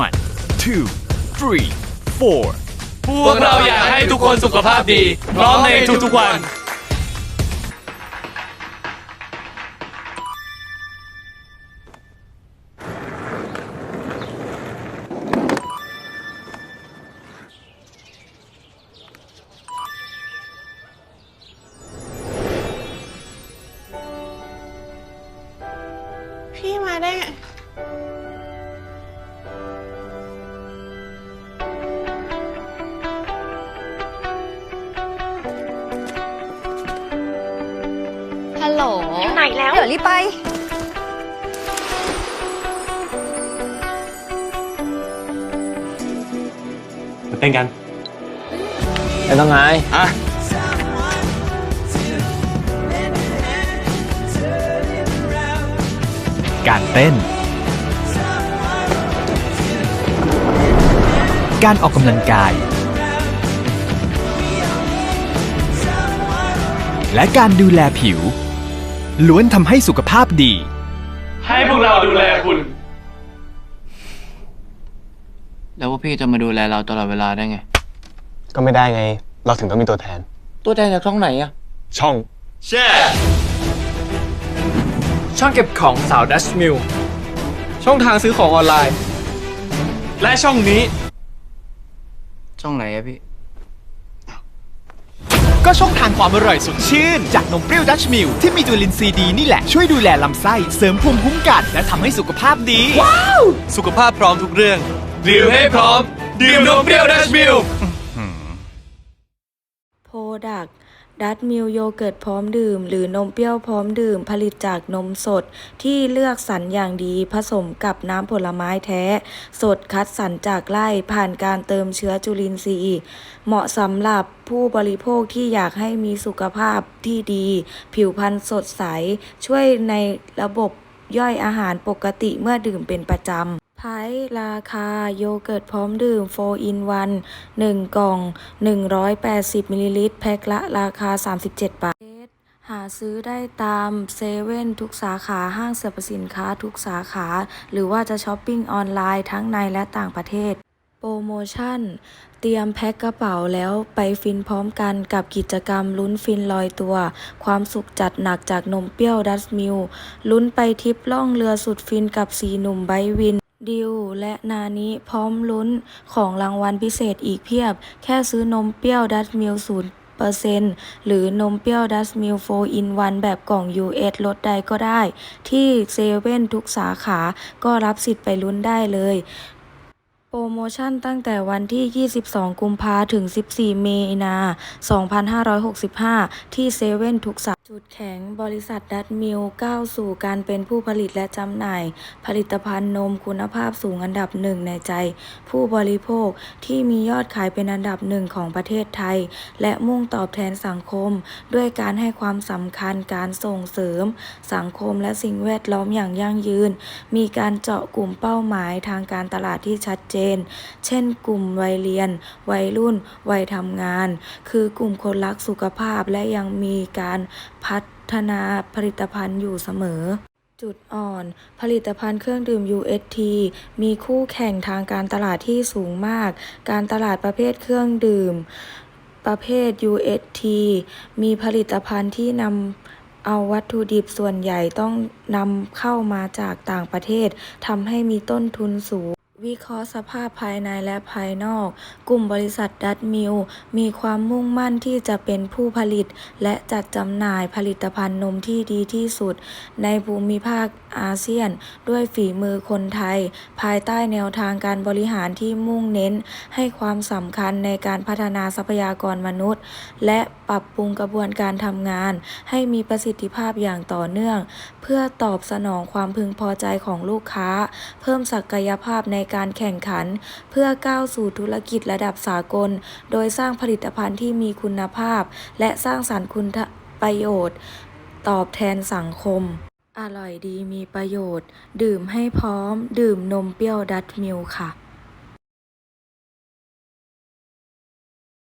one two three four พวกเราอยากให้ทุกคนสุขภาพดีพร้อมในทุกๆวัน อยู่ไหนแล้ว เดี๋ยวรีบไปเต้นกันไม่ต้องไงอะการเต้น การออกกำลังกาย และการดูแลผิว ล้วนทำให้สุขภาพดี ให้พวกเราดูแลคุณ แล้วพวกพี่จะมาดูแลเราตลอดเวลาได้ไง ก็ไม่ได้ไง เราถึงต้องมีตัวแทน ตัวแทนจากช่องไหนอะช่อง แช่ ช่องเก็บของสาวดัชมิลช่องทางซื้อของออนไลน์ และช่องนี้ ช่องไหนอะพี่ ก็ช่องทางความอร่อยสดชื่น จากนมเปรี้ยวดัชมิลที่มีจุลินทรีย์ดีนี่แหละ ช่วยดูแลลำไส้ เสริมภูมิคุ้มกัน และทำให้สุขภาพดีสุขภาพพร้อมทุกเรื่อง ดื่มให้พร้อม ดื่มนมเปรี้ยวดัชมิลโพดัก ดัตมิลโยเกิร์ตพร้อมดื่ม หรือนมเปรี้ยวพร้อมดื่ม ผลิตจากนมสดที่เลือกสรรอย่างดีผสมกับน้ำผลไม้แท้ สดคัดสรรจากไร่ผ่านการเติมเชื้อจุลินทรีย์ เหมาะสำหรับผู้บริโภคที่อยากให้มีสุขภาพที่ดี ผิวพรรณสดใส ช่วยในระบบย่อยอาหารปกติเมื่อดื่มเป็นประจำ ไพร์ราคาโยเกิร์ตพร้อมดื่ม 4 in 1 1 กล่อง 180 มิลลิลิตร แพ็คละราคา 37 บาท หาซื้อได้ตามเซเว่นทุกสาขาห้างสรรพสินค้าทุกสาขา หรือว่าจะช้อปปิ้งออนไลน์ทั้งในและต่างประเทศ โปรโมชั่น เตรียมแพ็คกระเป๋าแล้วไปฟินพร้อมกันกับกิจกรรมลุ้นฟินลอยตัว ความสุขจัดหนักจากนมเปรี้ยวดัสมิลลุ้นไปทริปล่องเรือสุดฟินกับสีหนุ่มไบวิน ดิวและนานิพร้อมลุ้นของรางวัลพิเศษอีกเพียบ แค่ซื้อนมเปรี้ยวดัสมิลศูนย์เปอร์เซ็นต์หรือนมเปรี้ยวดัสมิล4 in 1แบบกล่อง US ลดใดก็ได้ ที่เซเว่นทุกสาขาก็รับสิทธิ์ไปลุ้นได้เลย โปรโมชั่นตั้งแต่วันที่ 22 กุมภาถึง 14 เมษายน2565 ที่เซเว่นทุกสาขา จุดแข็งบริษัทดัตมิลก้าวสู่การเป็นผู้ผลิตและจำหน่าย ผลิตภัณฑ์นมคุณภาพสูงอันดับหนึ่งในใจ ผู้บริโภคที่มียอดขายเป็นอันดับหนึ่งของประเทศไทย และมุ่งตอบแทนสังคม ด้วยการให้ความสำคัญการส่งเสริม สังคมและสิ่งแวดล้อมอย่างยั่งยืน มีการเจาะกลุ่มเป้าหมายทางการตลาดที่ชัดเจน เช่น กลุ่มวัยเรียน วัยรุ่น วัยทำงาน คือกลุ่มคนรักสุขภาพและยังมีการ พัฒนาผลิตภัณฑ์อยู่เสมอ จุดอ่อน ผลิตภัณฑ์เครื่องดื่ม UST มีคู่แข่งทางการตลาดที่สูงมาก การตลาดประเภทเครื่องดื่ม ประเภท UST มีผลิตภัณฑ์ที่นำเอาวัตถุดิบส่วนใหญ่ต้องนำเข้ามาจากต่างประเทศทำให้มีต้นทุนสูง วิเคราะห์สภาพภายในและภายนอก กลุ่มบริษัทดัตมิลมีความมุ่งมั่นที่จะเป็นผู้ผลิต และจัดจำหน่ายผลิตภัณฑ์นมที่ดีที่สุด ในภูมิภาคอาเซียน ด้วยฝีมือคนไทย ภายใต้แนวทางการบริหารที่มุ่งเน้น ให้ความสำคัญในการพัฒนาทรัพยากรมนุษย์ และปรับปรุงกระบวนการทำงาน ให้มีประสิทธิภาพอย่างต่อเนื่อง เพื่อตอบสนองความพึงพอใจของลูกค้า เพิ่มศักยภาพในการการแข่งขัน เพื่อก้าวสู่ธุรกิจระดับสากล โดยสร้างผลิตภัณฑ์ที่มีคุณภาพ และสร้างสรรค์คุณประโยชน์ ตอบแทนสังคม อร่อยดีมีประโยชน์ ดื่มให้พร้อม ดื่มนมเปรี้ยวดัตมิลค่ะ